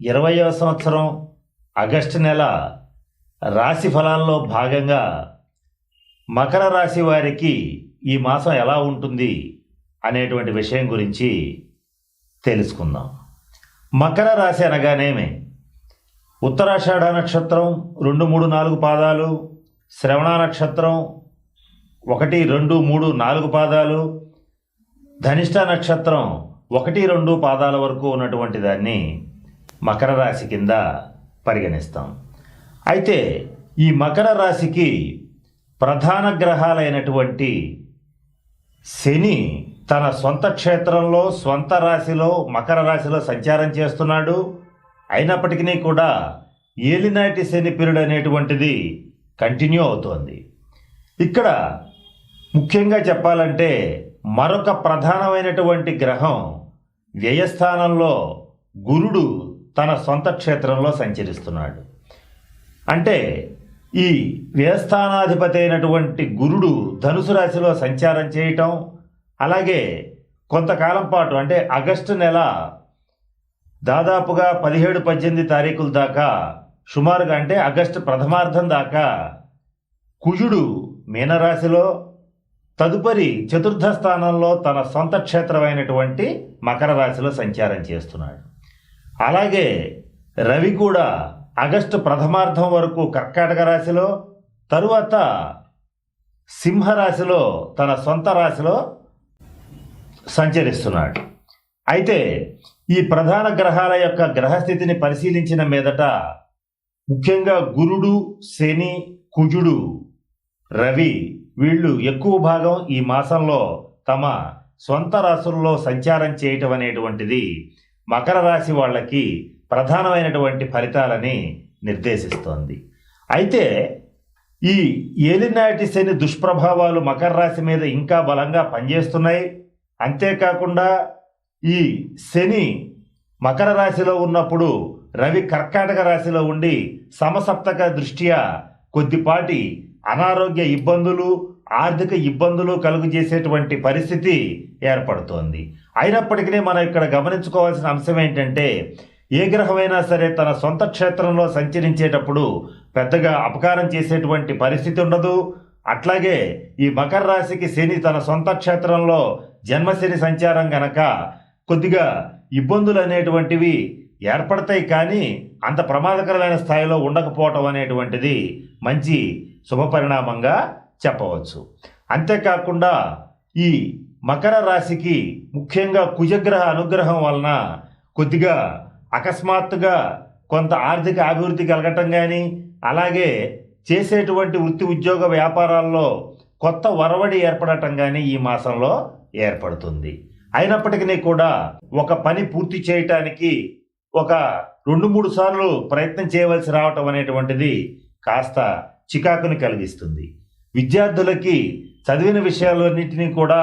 ఇరవయవ సంవత్సరం ఆగస్టు నెల రాశి ఫలాల్లో భాగంగా మకర రాశి వారికి ఈ మాసం ఎలా ఉంటుంది అనేటువంటి విషయం గురించి తెలుసుకుందాం. మకర రాశి అనగానేమి ఉత్తరాషాఢ నక్షత్రం రెండు మూడు నాలుగు పాదాలు శ్రవణ నక్షత్రం ఒకటి రెండు మూడు నాలుగు పాదాలు ధనిష్ట నక్షత్రం ఒకటి రెండు పాదాల వరకు ఉన్నటువంటి దాన్ని మకర రాశి కింద పరిగణిస్తాం. అయితే ఈ మకర రాశికి ప్రధాన గ్రహాలైనటువంటి శని తన సొంత క్షేత్రంలో స్వంత రాశిలో మకర రాశిలో సంచారం చేస్తున్నాడు. అయినప్పటికీ కూడా ఏలినాటి శని పీరియడ్ అనేటువంటిది కంటిన్యూ అవుతోంది. ఇక్కడ ముఖ్యంగా చెప్పాలంటే మరొక ప్రధానమైనటువంటి గ్రహం వ్యయస్థానంలో గురుడు తన సొంత క్షేత్రంలో సంచరిస్తున్నాడు. అంటే ఈ వ్యయస్థానాధిపతి అయినటువంటి గురుడు ధనుసు రాశిలో సంచారం చేయటం అలాగే కొంతకాలం పాటు అంటే ఆగస్టు నెల దాదాపుగా పదిహేడు పద్దెనిమిది తారీఖుల దాకా సుమారుగా అంటే ఆగస్టు ప్రథమార్థం దాకా కుజుడు మీనరాశిలో తదుపరి చతుర్థ స్థానంలో తన సొంత క్షేత్రమైనటువంటి మకర రాశిలో సంచారం చేస్తున్నాడు. అలాగే రవి కూడా ఆగస్టు ప్రథమార్థం వరకు కర్కాటక రాశిలో తరువాత సింహరాశిలో తన సొంత రాశిలో సంచరిస్తున్నాడు. అయితే ఈ ప్రధాన గ్రహాల యొక్క గ్రహస్థితిని పరిశీలించిన మీదట ముఖ్యంగా గురుడు శని కుజుడు రవి వీళ్ళు ఎక్కువ భాగం ఈ మాసంలో తమ సొంత రాశుల్లో సంచారం చేయటం అనేటువంటిది మకర రాశి వాళ్ళకి ప్రధానమైనటువంటి ఫలితాలని నిర్దేశిస్తోంది. అయితే ఈ ఏలినాటి శని దుష్ప్రభావాలు మకర రాశి మీద ఇంకా బలంగా పనిచేస్తున్నాయి. అంతేకాకుండా ఈ శని మకర రాశిలో ఉన్నప్పుడు రవి కర్కాటక రాశిలో ఉండి సమసప్తక దృష్ట్యా కొద్దిపాటి అనారోగ్య ఇబ్బందులు ఆర్థిక ఇబ్బందులు కలుగు చేసేటువంటి పరిస్థితి ఏర్పడుతోంది. అయినప్పటికీ మనం ఇక్కడ గమనించుకోవాల్సిన అంశం ఏంటంటే ఏ గ్రహమైనా సరే తన సొంత క్షేత్రంలో సంచరించేటప్పుడు పెద్దగా అపకారం చేసేటువంటి పరిస్థితి ఉండదు. అట్లాగే ఈ మకర రాశికి శని తన సొంత క్షేత్రంలో జన్మశని సంచారం గనక కొద్దిగా ఇబ్బందులు అనేటువంటివి ఏర్పడతాయి కానీ అంత ప్రమాదకరమైన స్థాయిలో ఉండకపోవటం అనేటువంటిది మంచి శుభపరిణామంగా చెప్పవచ్చు. అంతేకాకుండా ఈ మకర రాశికి ముఖ్యంగా కుజగ్రహ అనుగ్రహం వలన కొద్దిగా అకస్మాత్తుగా కొంత ఆర్థిక అభివృద్ధి కలగటం కానీ అలాగే చేసేటువంటి వృత్తి ఉద్యోగ వ్యాపారాల్లో కొత్త వరవడి ఏర్పడటం కానీ ఈ మాసంలో ఏర్పడుతుంది. అయినప్పటికీ కూడా ఒక పని పూర్తి చేయటానికి ఒక రెండు మూడు సార్లు ప్రయత్నం చేయవలసి రావటం అనేటువంటిది కాస్త చికాకుని కలిగిస్తుంది. విద్యార్థులకి చదివిన విషయాలన్నింటినీ కూడా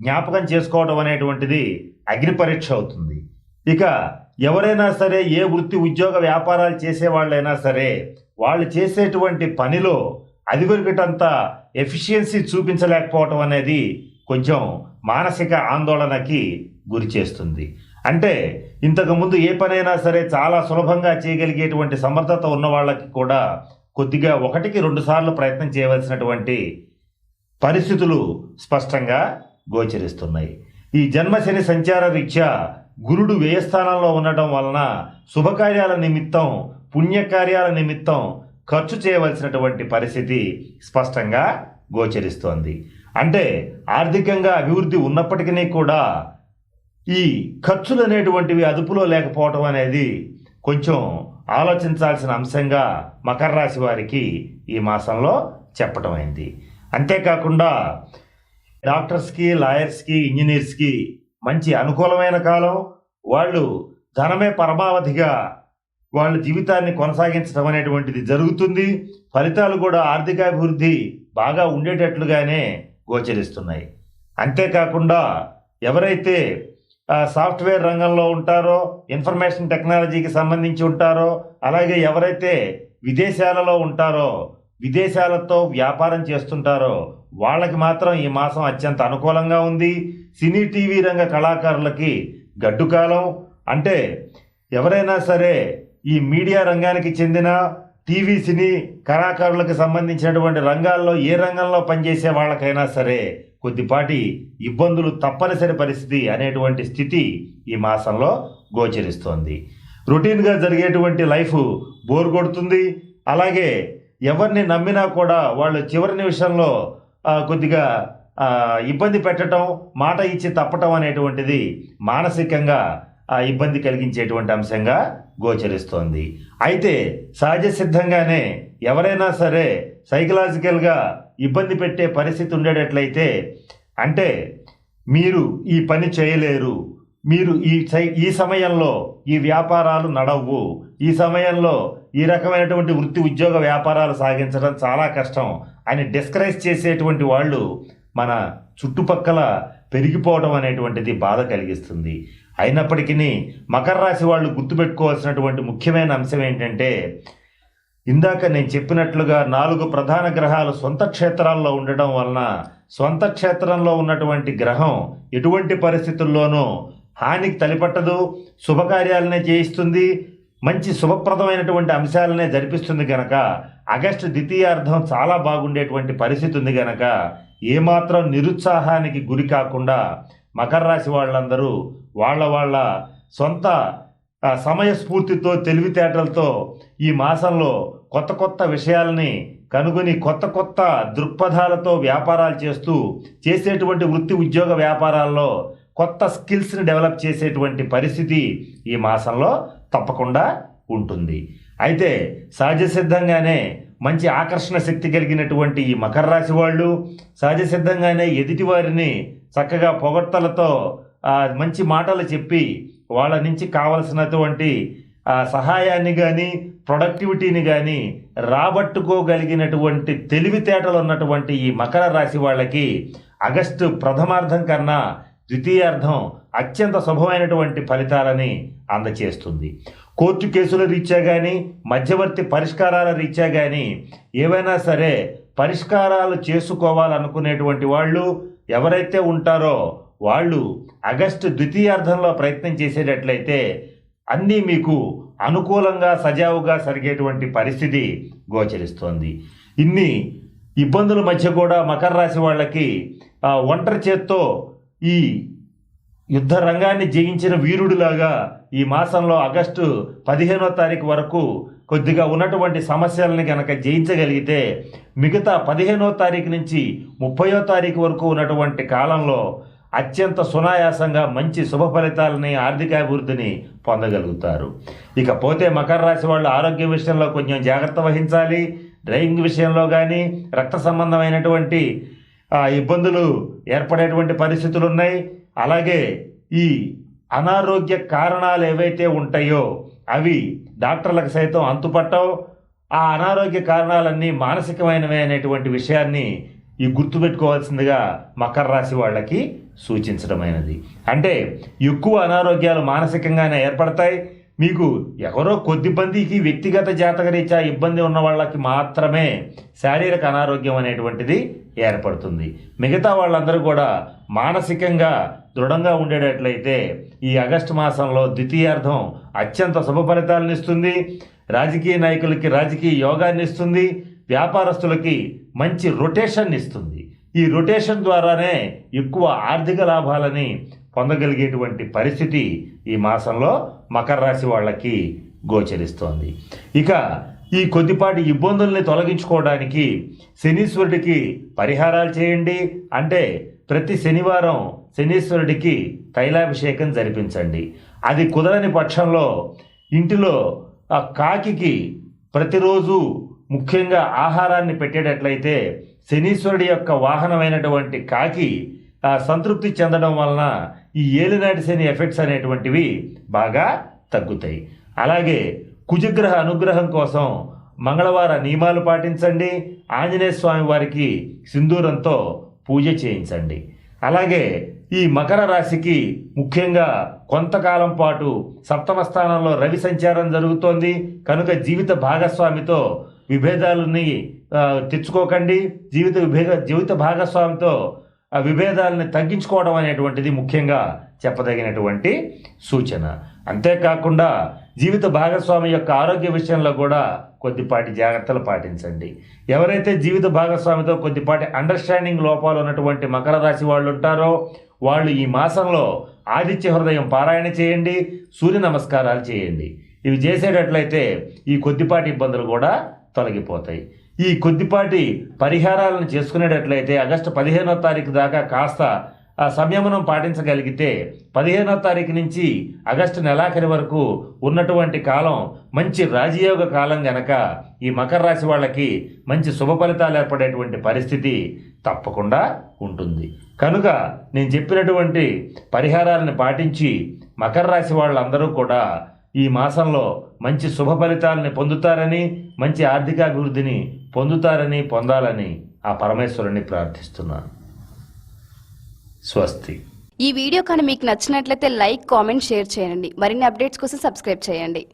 జ్ఞాపకం చేసుకోవడం అనేటువంటిది అగ్ని పరీక్ష అవుతుంది. ఇక ఎవరైనా సరే ఏ వృత్తి ఉద్యోగ వ్యాపారాలు చేసే వాళ్ళైనా సరే వాళ్ళు చేసేటువంటి పనిలో అదివరకటంత ఎఫిషియన్సీ చూపించలేకపోవటం అనేది కొంచెం మానసిక ఆందోళనకి గురి చేస్తుంది. అంటే ఇంతకుముందు ఏ పనైనా సరే చాలా సులభంగా చేయగలిగేటువంటి సమర్థత ఉన్న వాళ్ళకి కూడా కొద్దిగా ఒకటికి రెండు సార్లు ప్రయత్నం చేయవలసినటువంటి పరిస్థితులు స్పష్టంగా గోచరిస్తున్నాయి. ఈ జన్మశని సంచార రీత్యా గురుడు వ్యయస్థానంలో ఉండటం వలన శుభకార్యాల నిమిత్తం పుణ్యకార్యాల నిమిత్తం ఖర్చు చేయవలసినటువంటి పరిస్థితి స్పష్టంగా గోచరిస్తోంది. అంటే ఆర్థికంగా అభివృద్ధి ఉన్నప్పటికీ కూడా ఈ ఖర్చులు అనేటువంటివి అదుపులో లేకపోవటం అనేది కొంచెం ఆలోచించాల్సిన అంశంగా మకర రాశి వారికి ఈ మాసంలో చెప్పటమైంది అంతేకాకుండా డాక్టర్స్కి లాయర్స్కి ఇంజనీర్స్కి మంచి అనుకూలమైన కాలం. వాళ్ళు ధనమే పరమావధిగా వాళ్ళ జీవితాన్ని కొనసాగించడం అనేటువంటిది జరుగుతుంది. ఫలితాలు కూడా ఆర్థికాభివృద్ధి బాగా ఉండేటట్లుగానే గోచరిస్తున్నాయి. అంతేకాకుండా ఎవరైతే సాఫ్ట్వేర్ రంగంలో ఉంటారో ఇన్ఫర్మేషన్ టెక్నాలజీకి సంబంధించి ఉంటారో అలాగే ఎవరైతే విదేశాలలో ఉంటారో విదేశాలతో వ్యాపారం చేస్తుంటారో వాళ్ళకి మాత్రం ఈ మాసం అత్యంత అనుకూలంగా ఉంది. సినీ టీవీ రంగ కళాకారులకి గడ్డుకాలం అంటే ఎవరైనా సరే ఈ మీడియా రంగానికి చెందిన టీవీ సినీ కళాకారులకు సంబంధించినటువంటి రంగాల్లో ఏ రంగంలో పనిచేసే వాళ్ళకైనా సరే కొద్దిపాటి ఇబ్బందులు తప్పనిసరి పరిస్థితి అనేటువంటి స్థితి ఈ మాసంలో గోచరిస్తోంది. రొటీన్గా జరిగేటువంటి లైఫ్ బోర్ కొడుతుంది. అలాగే ఎవరిని నమ్మినా కూడా వాళ్ళు చివరి నిమిషంలో కొద్దిగా ఇబ్బంది పెట్టడం మాట ఇచ్చి తప్పటం అనేటువంటిది మానసికంగా ఇబ్బంది కలిగించేటువంటి అంశంగా గోచరిస్తోంది. అయితే సహజ సిద్ధంగానే ఎవరైనా సరే సైకలాజికల్గా ఇబ్బంది పెట్టే పరిస్థితి ఉండేటట్లయితే అంటే మీరు ఈ పని చేయలేరు. మీరు ఈ సై- ఈ సమయంలో ఈ వ్యాపారాలు నడవు ఈ సమయంలో ఈ రకమైనటువంటి వృత్తి ఉద్యోగ వ్యాపారాలు సాగించడం చాలా కష్టం అని డిస్కరేజ్ చేసేటువంటి వాళ్ళు మన చుట్టుపక్కల పెరిగిపోవడం అనేటువంటిది బాధ కలిగిస్తుంది. అయినప్పటికీ మకర రాశి వాళ్ళు గుర్తుపెట్టుకోవాల్సినటువంటి ముఖ్యమైన అంశం ఏంటంటే ఇందాక నేను చెప్పినట్లుగా నాలుగు ప్రధాన గ్రహాలు సొంత క్షేత్రాల్లో ఉండడం వలన సొంత క్షేత్రంలో ఉన్నటువంటి గ్రహం ఎటువంటి పరిస్థితుల్లోనూ హానికి తలిపట్టదు శుభకార్యాలనే చేయిస్తుంది మంచి శుభప్రదమైనటువంటి అంశాలనే జరిపిస్తుంది గనక ఆగస్టు ద్వితీయార్థం చాలా బాగుండేటువంటి పరిస్థితి ఉంది గనక ఏమాత్రం నిరుత్సాహానికి గురి కాకుండా మకర రాశి వాళ్ళందరూ వాళ్ళ వాళ్ళ సొంత సమయస్ఫూర్తితో తెలివితేటలతో ఈ మాసంలో కొత్త కొత్త విషయాలని కనుగొని కొత్త కొత్త దృక్పథాలతో వ్యాపారాలు చేస్తూ చేసేటువంటి వృత్తి ఉద్యోగ వ్యాపారాల్లో కొత్త స్కిల్స్ని డెవలప్ చేసేటువంటి పరిస్థితి ఈ మాసంలో తప్పకుండా ఉంటుంది. అయితే సహజ సిద్ధంగానే మంచి ఆకర్షణ శక్తి కలిగినటువంటి ఈ మకర రాశి వాళ్ళు సహజ సిద్ధంగానే ఎదుటి వారిని చక్కగా పొగడ్తలతో మంచి మాటలు చెప్పి వాళ్ళ నుంచి కావలసినటువంటి సహాయాన్ని కానీ ప్రొడక్టివిటీని కానీ రాబట్టుకోగలిగినటువంటి తెలివితేటలు ఉన్నటువంటి ఈ మకర రాశి వాళ్ళకి ఆగస్టు ప్రథమార్థం కన్నా ద్వితీయార్థం అత్యంత శుభమైనటువంటి ఫలితాలని అందచేస్తుంది. కోర్టు కేసుల రీత్యా కానీ మధ్యవర్తి పరిష్కారాల రీత్యా కానీ ఏవైనా సరే పరిష్కారాలు చేసుకోవాలనుకునేటువంటి వాళ్ళు ఎవరైతే ఉంటారో వాళ్ళు ఆగస్టు ద్వితీయార్థంలో ప్రయత్నం చేసేటట్లయితే అన్నీ మీకు అనుకూలంగా సజావుగా జరిగేటువంటి పరిస్థితి గోచరిస్తోంది. ఇన్ని ఇబ్బందుల మధ్య కూడా మకర రాశి వాళ్ళకి ఒంటరి చేత్తో ఈ యుద్ధ రంగాన్ని జయించిన వీరుడిలాగా ఈ మాసంలో ఆగస్టు పదిహేనో తారీఖు వరకు కొద్దిగా ఉన్నటువంటి సమస్యలను కనుక జయించగలిగితే మిగతా పదిహేనో తారీఖు నుంచి ముప్పయో తారీఖు వరకు ఉన్నటువంటి కాలంలో అత్యంత సునాయాసంగా మంచి శుభ ఫలితాలని ఆర్థికాభివృద్ధిని పొందగలుగుతారు. ఇకపోతే మకర రాశి వాళ్ళు ఆరోగ్య విషయంలో కొంచెం జాగ్రత్త వహించాలి. డ్రైవింగ్ విషయంలో కానీ రక్త సంబంధమైనటువంటి ఇబ్బందులు ఏర్పడేటువంటి పరిస్థితులు ఉన్నాయి అలాగే ఈ అనారోగ్య కారణాలు ఏవైతే ఉంటాయో అవి డాక్టర్లకు సైతం అంతుపట్టవు. ఆ అనారోగ్య కారణాలన్నీ మానసికమైనవే అనేటువంటి విషయాన్ని ఈ గుర్తుపెట్టుకోవాల్సిందిగా మకర రాశి వాళ్ళకి సూచించడమైనది. అంటే ఎక్కువ అనారోగ్యాలు మానసికంగానే ఏర్పడతాయి. మీకు ఎవరో కొద్ది మందికి వ్యక్తిగత జాతకరీత్యా ఇబ్బంది ఉన్న వాళ్ళకి మాత్రమే శారీరక అనారోగ్యం అనేటువంటిది ఏర్పడుతుంది. మిగతా వాళ్ళందరూ కూడా మానసికంగా దృఢంగా ఉండేటట్లయితే ఈ ఆగస్టు మాసంలో ద్వితీయార్థం అత్యంత శుభ ఫలితాలను ఇస్తుంది. రాజకీయ నాయకులకి రాజకీయ యోగాన్ని ఇస్తుంది. వ్యాపారస్తులకి మంచి రొటేషన్ ఇస్తుంది. ఈ రొటేషన్ ద్వారానే ఎక్కువ ఆర్థిక లాభాలని పొందగలిగేటువంటి పరిస్థితి ఈ మాసంలో మకర రాశి వాళ్ళకి గోచరిస్తోంది. ఇక ఈ కొద్దిపాటి ఇబ్బందుల్ని తొలగించుకోవడానికి శనీశ్వరుడికి పరిహారాలు చేయండి. అంటే ప్రతి శనివారం శనీశ్వరుడికి తైలాభిషేకం జరిపించండి. అది కుదరని పక్షంలో ఇంటిలో ఆ కాకికి ప్రతిరోజు ముఖ్యంగా ఆహారాన్ని పెట్టేటట్లయితే శనీశ్వరుడి యొక్క వాహనమైనటువంటి కాకి సంతృప్తి చెందడం వలన ఈ ఏలినాటి శని ఎఫెక్ట్స్ అనేటువంటివి బాగా తగ్గుతాయి. అలాగే కుజగ్రహ అనుగ్రహం కోసం మంగళవార నియమాలు పాటించండి. ఆంజనేయ స్వామి వారికి సింధూరంతో పూజ చేయించండి. అలాగే ఈ మకర రాశికి ముఖ్యంగా కొంతకాలం పాటు సప్తమ స్థానంలో రవి సంచారం జరుగుతోంది. కనుక జీవిత భాగస్వామితో విభేదాలని తెచ్చుకోకండి. జీవిత విభేద జీవిత భాగస్వామితో ఆ విభేదాలని తగ్గించుకోవడం అనేటువంటిది ముఖ్యంగా చెప్పదగినటువంటి సూచన. అంతేకాకుండా జీవిత భాగస్వామి యొక్క ఆరోగ్య విషయంలో కూడా కొద్దిపాటి జాగ్రత్తలు పాటించండి. ఎవరైతే జీవిత భాగస్వామితో కొద్దిపాటి అండర్స్టాండింగ్ లోపాలు ఉన్నటువంటి మకర రాశి వాళ్ళు ఉంటారో వాళ్ళు ఈ మాసంలో ఆదిత్య హృదయం పారాయణ చేయండి సూర్య నమస్కారాలు చేయండి. ఇవి చేసేటట్లయితే ఈ కొద్దిపాటి ఇబ్బందులు కూడా తొలగిపోతాయి. ఈ కొద్దిపాటి పరిహారాలను చేసుకునేటట్లయితే ఆగస్టు పదిహేనో తారీఖు దాకా కాస్త ఆ సంయమనం పాటించగలిగితే పదిహేనో తారీఖు నుంచి ఆగస్టు నెలాఖరి వరకు ఉన్నటువంటి కాలం మంచి రాజయోగ కాలం గనక ఈ మకర రాశి వాళ్ళకి మంచి శుభ ఫలితాలు ఏర్పడేటువంటి పరిస్థితి తప్పకుండా ఉంటుంది. కనుక నేను చెప్పినటువంటి పరిహారాలను పాటించి మకర రాశి వాళ్ళందరూ కూడా ఈ మాసంలో మంచి శుభ ఫలితాలని పొందుతారని మంచి ఆర్థికాభివృద్ధిని పొందుతారని పొందాలని ఆ పరమేశ్వరుని ప్రార్థిస్తున్నాను. స్వస్తి. ఈ వీడియో కానీ మీకు నచ్చినట్లయితే లైక్ కామెంట్ షేర్ చేయండి. మరిన్ని అప్డేట్స్ కోసం సబ్స్క్రైబ్ చేయండి.